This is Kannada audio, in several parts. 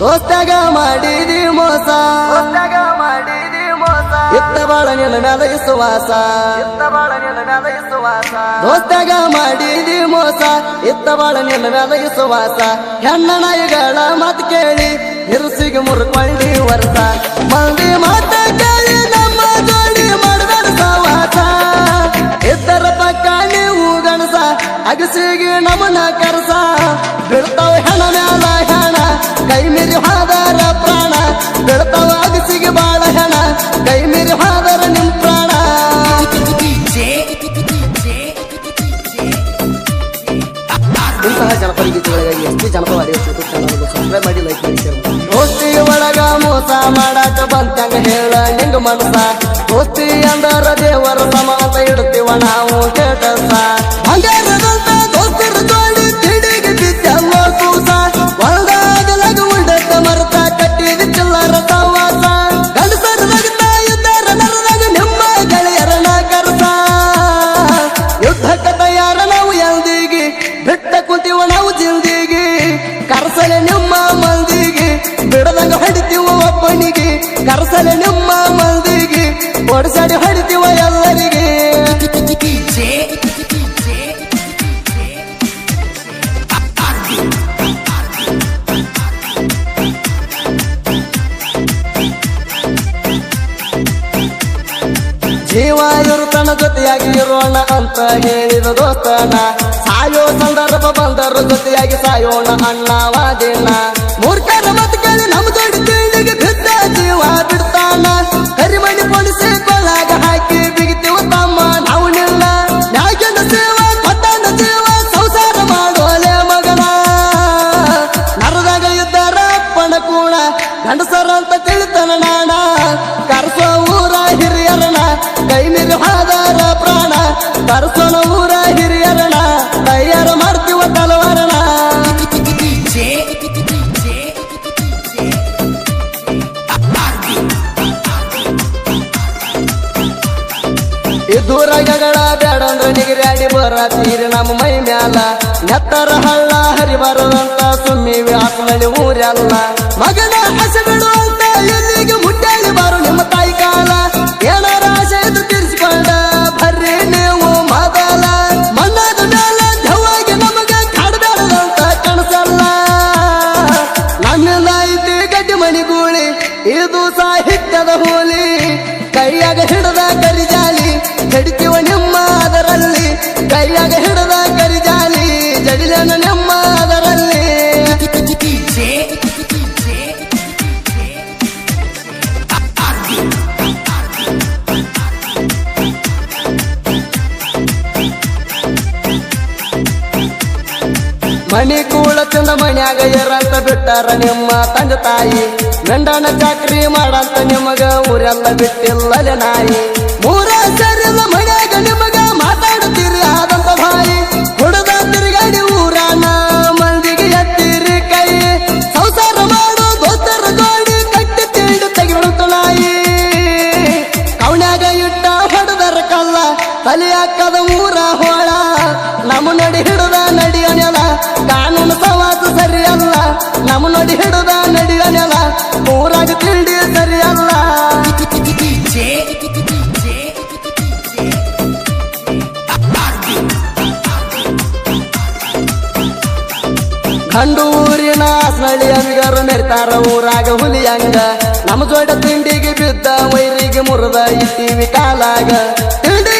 ದೋಸ್ತಾಗ ಮಾಡಿದಿ ಮೋಸ. ಮಾಡಿದಿ ಮೋಸ. ಇತ್ತ ಬಾಳ ನಿನ್ನ ಮ್ಯಾಲ ವಿಶ್ವಾಸ ಇತ್ತ ಬಾಳ ನಿನ್ನ ಮ್ಯಾಲ ವಿಶ್ವಾಸ ದೋಸ್ತಾಗ ಮಾಡಿದಿ ಮೋಸ. ಇತ್ತ ಬಾಳ ನಿನ್ನ ಮ್ಯಾಲ ವಿಶ್ವಾಸ ಹೆಣ್ಣ ನಾಯಿಗಳ ಮಾತು ಕೇಳಿ ಹಿರುಸಿಗೆ ಮುರ್ಕೊಳ್ಳಿ ವರ್ಷ ಮಂದಿ ಮಾತ ಕೇಳಿ ನಮ್ಮ ಜೋಡಿ ಮಾಡುವಾಸ ಸವಾಸ ಇದ್ದರ ಪಕ್ಕ ನೀವು ಗಣಸ. ಅಗಸಿಗೆ ನಮನ ಕರಸ. ಬಿಡ್ತಾವ ಹೆಣ ಮ್ಯಾಲ ಹೆಣ ಕೈ ಮೀರಿ ಹಾದಾರ ಪ್ರಾಣ ಬೀಳ್ತಾವ ಅಗಸಿಗೆ ಬಾಳ ಹೆಣ, ಕೈ ಮೀರಿ ಹಾದರ ನಿಮ್ ಪ್ರಾಣ. ಇಂತಹ ಜನಪದ ಗೀತೆಗಳಿಗಾಗಿ ಎಸ್ ಪಿ ಜನಪದ ಯೂಟ್ಯೂಬ್ ಚಾನಲ್ ಸಬ್ಸ್ಕ್ರೈಬ್ ಮಾಡಿ ಲೈಕ್ ಮಾಡಿ ಶೇರ್ ಮಾಡಿ. ದೋಸ್ತಿ ಒಳಗ ಮೋಸ ಮಾಡಾಕ ಬಂತಂಗ ಹೇಳ, ನಿಂಗ ಮನಸ ದೋಸ್ತಿ ಅಂದರ ದೇವರ ಸಮ ಅಂತ ಇಡ್ತೀವ ನಾವು ಕೇಟಸ ಬಂಗಾರದಂತ ಬಿಟ್ಟ ಕುಂತೀವ ನಾವು ಕರಸಲೆ ನಿಮ್ಮ ಮಂದಿಗೆ ಬಿಡದಂಗ ಹೊಡಿತೀವ ಒಬ್ಬನಿಗೆ, ಕರಸಲೆ ನಿಮ್ಮ ಮಂದಿಗೆ ಓಡಿಸಾಡಿ ಹೊಡಿತೀವ ಎಲ್ಲರಿಗೆ ಜೀವ ತನ್ನ ಜೊತೆಯಾಗಿ ಇರೋಣ ಅಂತ ಹೇಳಿದ ದೋಸ್ತನ. ಸಾಯೋ ಸಂದರ್ಭ ಬಂದರು ಜೊತೆಯಾಗಿ ಸಾಯೋಣ ಅಣ್ಣವಾದಿನ ಮೂರ್ಖರ ಮತ್ತು ಕೇಳಿ ನಮ್ಮ ಜೋಡಿ ತಿಂಡಿಗೆ ಬಿದ್ದ ಜೀವ ಬಿಡ್ತಾನ. ಕರಿಮಣಿ ಪೊಲಿಸಿ ಕೊಲಾಗ ಹಾಕಿ ಬಿಗಿತಿವ ತಮ್ಮ ನಾವು ನಿಲ್ಲ ನ್ಯಾಯನ ಸೇವ ಕೊಟ್ಟಾನ ಜೀವ ಸಂಸಾರ ಮಾಡೋಲೆ ಮಗನ. ನರದಾಗ ಇದ್ದಾರ ಅಪ್ಪನ ಕೂಡ ಗಂಡಸರ ಅಂತ ತಿಳಿತನ ನಾಣ ಕರ್ಸೋ ಜಗಳ ಬೇಡಂದ್ರೆ ನಿಗರಾಡಿ ಬರತೀರಿ ನಮ್ಮ ಮೈ ಮ್ಯಾಲ. ನೆತ್ತರ ಹಳ್ಳ ಹರಿ ಬರದಂತ ಸುಮ್ಮಿ ವ್ಯಾಸನಲ್ಲಿ ಊರೆಲ್ಲ. ಮಗನ ಹಸಗಳು ಅಂತ ಎಲ್ಲಿಗೆ ಮುಟ್ಟಾಳಿ ಬಾರು ನಿಮ್ಮ ತಾಯಿ ಕಾಲ. ಏನಾರ ಆಸೆ ಇದು ತೀರಿಸಿಕೊಂಡ ಬರ್ರಿ ನೀವು ಮೊದಲ. ಮಣ್ಣಾದ ಮ್ಯಾಲ ದೆವ್ವಾಗಿ ನಮಗೆ ಕಾಡಬೇಡದಂತ ಕನಸಲ್ಲ. ನನ್ನ ನಾಯಿತಿ ಗಡ್ಡಿ ಮಣಿಗೂಳಿ, ಇದು ಸಾಹಿತ್ಯದ ಹೋಲಿ ಕೈಯಾಗ ಹಿಡದ ಕರಿಜಾಲಿ ಜಡಿಲನ ನಮ್ಮ ಅದರಲ್ಲಿ. ಮಣಿ ಕೂಳ ಚಂದ ಮನ್ಯಾಗ ಇರಂತ ಬಿಟ್ಟಾರ ನಿಮ್ಮ ತಂದೆ ತಾಯಿ. ಗಂಡನ ಚಾಕ್ರಿ ಮಾಡಂತ ನಿಮಗ ಊರೆಲ್ಲ ಬಿಟ್ಟಿಲ್ಲಲೆ ನಾಯಿ. ಮೂರ ಸರಿಲ್ಲ ತಲೆ ಹಾಕದ ಊರ ಹೋಳ, ನಮ್ಮ ನಡಿ ಹಿಡಿದ ನಡಿಯನೆಲ ಕಾನೂನು ಸವಾಸ ಸರಿಯಲ್ಲ ನಮ್ಮ ನಡಿ ಹಿಡಿದ ನಡಿಯನೆಲ ಊರಾಗ ತಿಂಡಿ ಸರಿಯಲ್ಲ ಕಂಡು ಊರಿನ ಸ್ನಳಿ ಅಂಗರು ಮೆರ್ತಾರ ಊರಾಗ ಹುಲಿಯಂಗ ನಮ್ಮ ಜೋಡ ತಿಂಡಿಗೆ ಬಿದ್ದ, ವೈರಿಗೆ ಮುರಿದ, ಇಟ್ಟಿವಿ ಕಾಲಾಗ.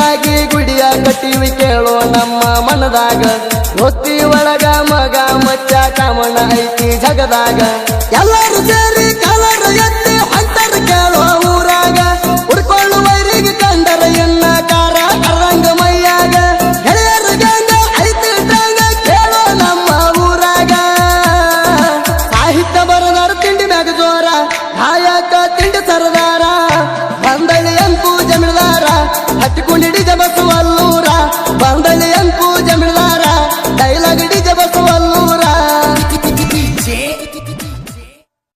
ಹಿಂಗಾಗಿ ಗುಡಿಯ ಕಟ್ಟಿವಿ ಕೇಳೋ ನಮ್ಮ ಮನದಾಗ. ಒತ್ತಿ ಒಳಗ ಮಗ ಮಚ್ಚ ಕಾಮಣ್ಣ ಐತಿ ಜಗದಾಗ. ಎಲ್ಲರೂ ಸೇರಿ ಕಲರ್ ಎತ್ತಿ ಹಂತರ ಕೇಳೋ ಊರಾಗ. ಉರ್ಕೊಳ್ಳುವರಿಗೆ ಕಂದರ ಎನ್ನ ಕಾರ ಕರಂಗ ಮೈಯಾಗ. ಗೆಳೆಯರು ಗಂಗ ಐತಿ ಕೇಳೋ ನಮ್ಮ ಊರಾಗ. ಸಾಹಿತ್ಯ ಬರದಾರ ತಿಂಡಿ ಮ್ಯಾಗ ಜೋರ ಕಾಯಕ ತಿಂಡಿ ಸರದಾರ. ಬಂದಳಿ ಅಂತೂ ಜಮೀನ್ದಾರ ಹಚ್ಚಿಕೊಂಡಿ